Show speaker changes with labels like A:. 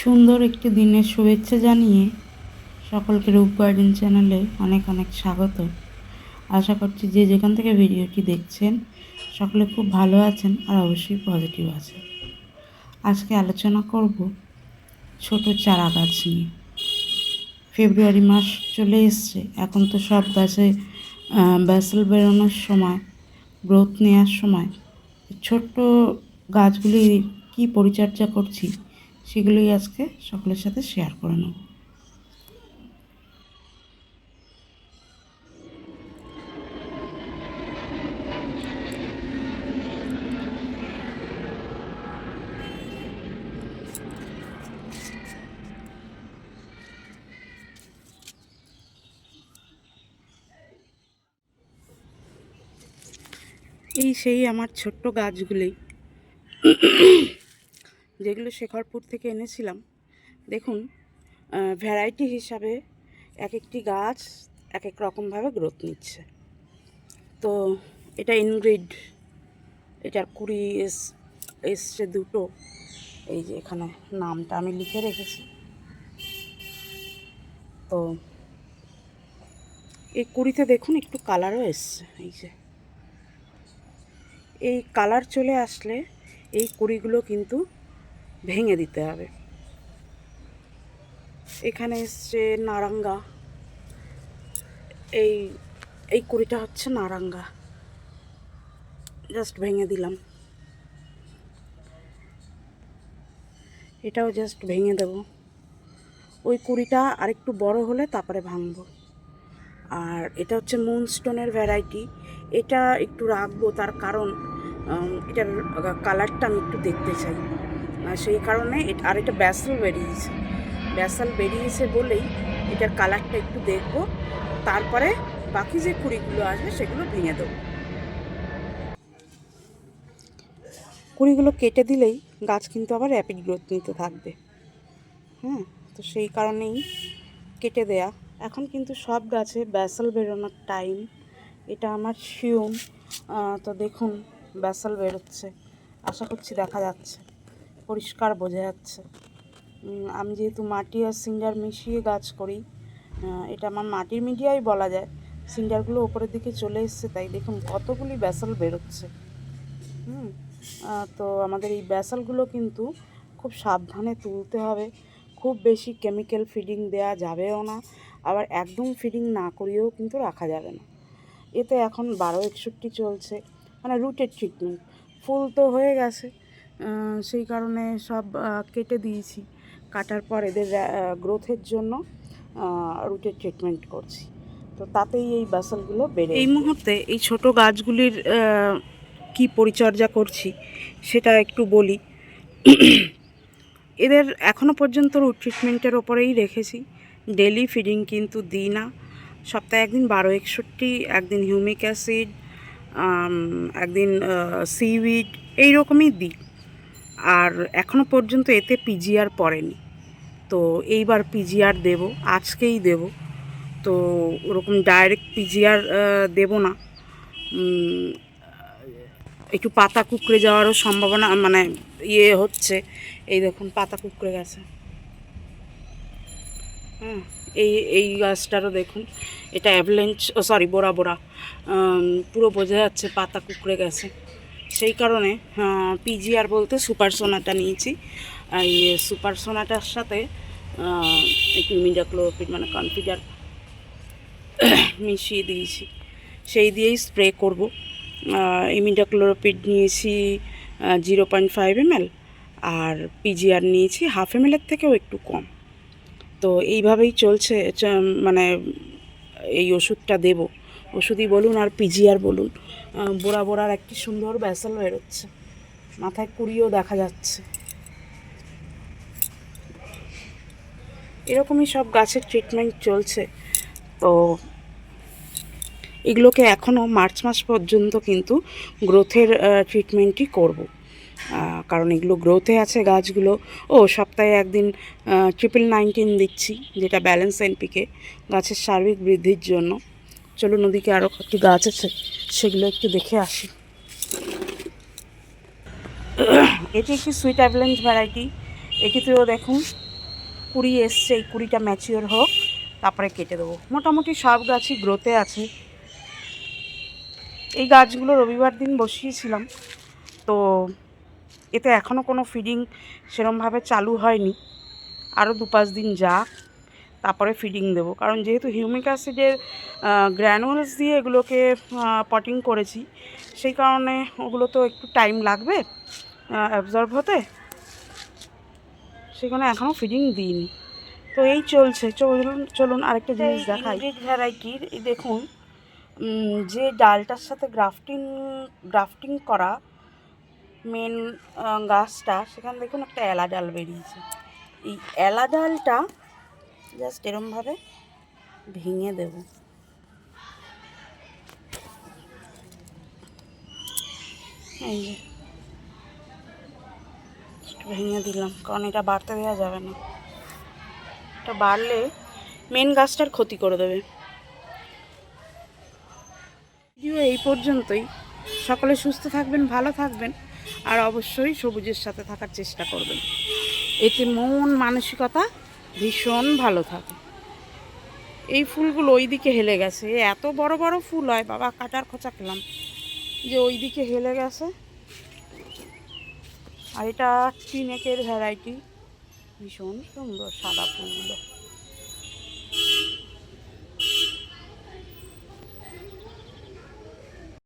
A: সুন্দর একটি দিনের শুভেচ্ছা জানিয়ে সকলকে রূপ গার্ডেন চ্যানেলে অনেক অনেক স্বাগত। আশা করছি যে যেখান থেকে ভিডিওটি দেখছেন, সকলে খুব ভালো আছেন আর অবশ্যই পজিটিভ আছেন। আজকে আলোচনা করব ছোট চারা গাছ নিয়ে। ফেব্রুয়ারি মাস চলে এসছে, এখন তো সব গাছে ব্যাসেল বেরোনোর সময় গ্রোথ নেওয়ার সময়। ছোট্ট গাছগুলি কি পরিচর্যা করছি? সেগুলোই আজকে সকলের সাথে শেয়ার করে নেব। এই সেই আমার ছোট্ট গাছগুলি। যেগুলো শেখরপুর থেকে এনেছিলাম। দেখুন ভ্যারাইটি হিসাবে এক একটি গাছ এক এক রকমভাবে গ্রোথ নিচ্ছে। তো এটা ইনগ্রিড এটার কুড়ি এস, এসছে দুটো। এই যে এখানে নামটা আমি লিখে রেখেছি। তো এই কুড়িতে দেখুন একটু কালারও এসছে। এই যে। এই কালার চলে আসলে এই কুড়িগুলো কিন্তু ভেঙে দিতে হবে। এখানে এসছে নারাঙ্গা। এই এই কুড়িটা হচ্ছে নারাঙ্গা। জাস্ট ভেঙে দিলাম। এটাও জাস্ট ভেঙে দেব। ওই কুড়িটা আরেকটু বড় হলে তারপরে ভাঙবো। আর এটা হচ্ছে মুনস্টোনের ভ্যারাইটি এটা একটু রাখব, তার কারণ এটার কালারটা আমি একটু দেখতে চাই। সেই কারণে আর এটা ব্যাসেল বেরিয়েছে। ব্যাসাল বেরিয়েছে বলেই এটার কালারটা একটু দেখব। তারপরে বাকি যে কুড়িগুলো আসবে সেগুলো ভেঙে দেবো। কুড়িগুলো কেটে দিলেই গাছ কিন্তু আবার র্যাপিড গ্রোথ নিতে থাকবে। হ্যাঁ তো সেই কারণেই কেটে দেয়া। এখন কিন্তু সব গাছে ব্যাসাল বেরোনোর টাইম এটা আমার শিওম তো দেখুন, ব্যাসাল বেরোচ্ছে। আশা করছি দেখা যাচ্ছে। পরিষ্কার বোঝা যাচ্ছে। আমি যেহেতু মাটি আর সিন্ডার মিশিয়ে গাছ করি এটা আমার মাটির মিডিয়াই বলা যায়। সিন্ডারগুলো ওপরের দিকে চলে এসছে, তাই দেখুন কতগুলি ব্যাসাল বেরোচ্ছে। হুম তো আমাদের এই ব্যাসালগুলো কিন্তু খুব সাবধানে তুলতে হবে। খুব বেশি কেমিক্যাল ফিডিং দেওয়া যাবেও না, আবার একদম ফিডিং না করিয়েও কিন্তু রাখা যাবে না। এতে এখন বারো একষট্টি চলছে মানে রুটের ট্রিটমেন্ট। ফুল তো হয়ে গেছে সেই কারণে সব কেটে দিয়েছি। কাটার পর এদের গ্রোথের জন্য রুটের ট্রিটমেন্ট করছি। তো তাতেই এই বাসলগুলো বেড়ে এই মুহূর্তে এই ছোট গাছগুলির কি পরিচর্যা করছি সেটা একটু বলি। এদের এখনও পর্যন্ত রুট ট্রিটমেন্টের ওপরেই রেখেছি। ডেলি ফিডিং কিন্তু দিই না। সপ্তাহে একদিন বারো একষট্টি একদিন হিউমিক অ্যাসিড একদিন সিউইড এই রকমই দিই। আর এখনও পর্যন্ত এতে পিজিআর পড়েনি। তো এইবার পিজিআর দেব, আজকেই দেব। তো ওরকম ডাইরেক্ট পিজিআর দেব না। একটু পাতা কুকড়ে যাওয়ারও সম্ভাবনা মানে ইয়ে হচ্ছে। এই দেখুন, পাতা কুকড়ে গেছে। হ্যাঁ এই এই গাছটারও দেখুন, এটা অ্যাভলেঞ্চ সরি বোরা বোরা পুরো বোঝা যাচ্ছে পাতা কুকড়ে গেছে। সেই কারণে পিজিআর বলতে সুপার সোনাটা নিয়েছি। এই সুপার সোনাটার সাথে একটু মিডাক্লোরোপিড মানে কনফিডার মিশিয়ে দিয়েছি। সেই দিয়েই স্প্রে করব। ইমিডাক্লোরোপিড নিয়েছি জিরো পয়েন্ট ফাইভ এমএল আর পিজিআর নিয়েছি হাফ এমএলের থেকেও একটু কম। তো এইভাবেই চলছে মানে এই ওষুধটা দেব। ওষুধই বলুন আর পিজিআর বলুন বোড়া বোড়ার একটি সুন্দর ব্যাসেল বেরোচ্ছে। মাথায় কুড়িও দেখা যাচ্ছে। এরকমই সব গাছের ট্রিটমেন্ট চলছে। তো এগুলোকে এখনও মার্চ মাস পর্যন্ত কিন্তু গ্রোথের ট্রিটমেন্টই করব। কারণ এগুলো গ্রোথে আছে গাছগুলো। ও, সপ্তাহে একদিন ট্রিপল নাইনটিন দিচ্ছি, যেটা ব্যালেন্স এনপিকে গাছের সার্বিক বৃদ্ধির জন্য। চলুন ওদিকে আরও কয়েকটি গাছ আছে, সেগুলো একটু দেখে আসি। এটি একটি সুইট অ্যাভলেঞ্জ ভ্যারাইটি। এটিতেও দেখুন, কুড়ি এসছে, এই কুড়িটা ম্যাচিওর হোক, তারপরে কেটে দেবো। মোটামুটি সব গাছই গ্রোতে আছে। এই গাছগুলো রবিবার দিন বসিয়েছিলাম, তো এতে এখনও কোনো ফিডিং সেরমভাবে চালু হয়নি। আরও দু পাঁচ দিন যাক। তারপরে ফিডিং দেবো। কারণ যেহেতু হিউমিক অ্যাসিডের গ্র্যানুলস দিয়ে এগুলোকে পটিং করেছি সেই কারণে ওগুলো তো একটু টাইম লাগবে অ্যাবজর্ব হতে। সেখানে এখনও ফিডিং দিইনি। তো এই চলছে। চলুন চলুন আরেকটা জিনিস দেখাই। ভ্যারাইটির এই দেখুন যে ডালটার সাথে গ্রাফটিং গ্রাফটিং করা মেন গাছটা সেখানে দেখুন একটা এলা ডাল বেরিয়েছে। এই এলা ডালটা জাস্ট এরমভাবে ভেঙে দেব। এই যে। ভেঙে দিলাম, কারণ এটা বাড়তে দেওয়া যাবে না। এটা বাড়লে মেন গাছটার ক্ষতি করে দেবে। ভিডিও এই পর্যন্তই। সকলে সুস্থ থাকবেন, ভালো থাকবেন, আর অবশ্যই সবুজের সাথে থাকার চেষ্টা করবেন। এতে মন, মানসিকতা ভীষণ ভালো থাকে। এই ফুলগুলো ওই দিকে হেলে গেছে। এত বড় বড় ফুল হয়, বাবা, কাটার খোঁচা খেলাম যে ওই দিকে হেলে গেছে। আর এটা টিনেকের ভ্যারাইটি। ভীষণ সুন্দর সাদা ফুলগুলো।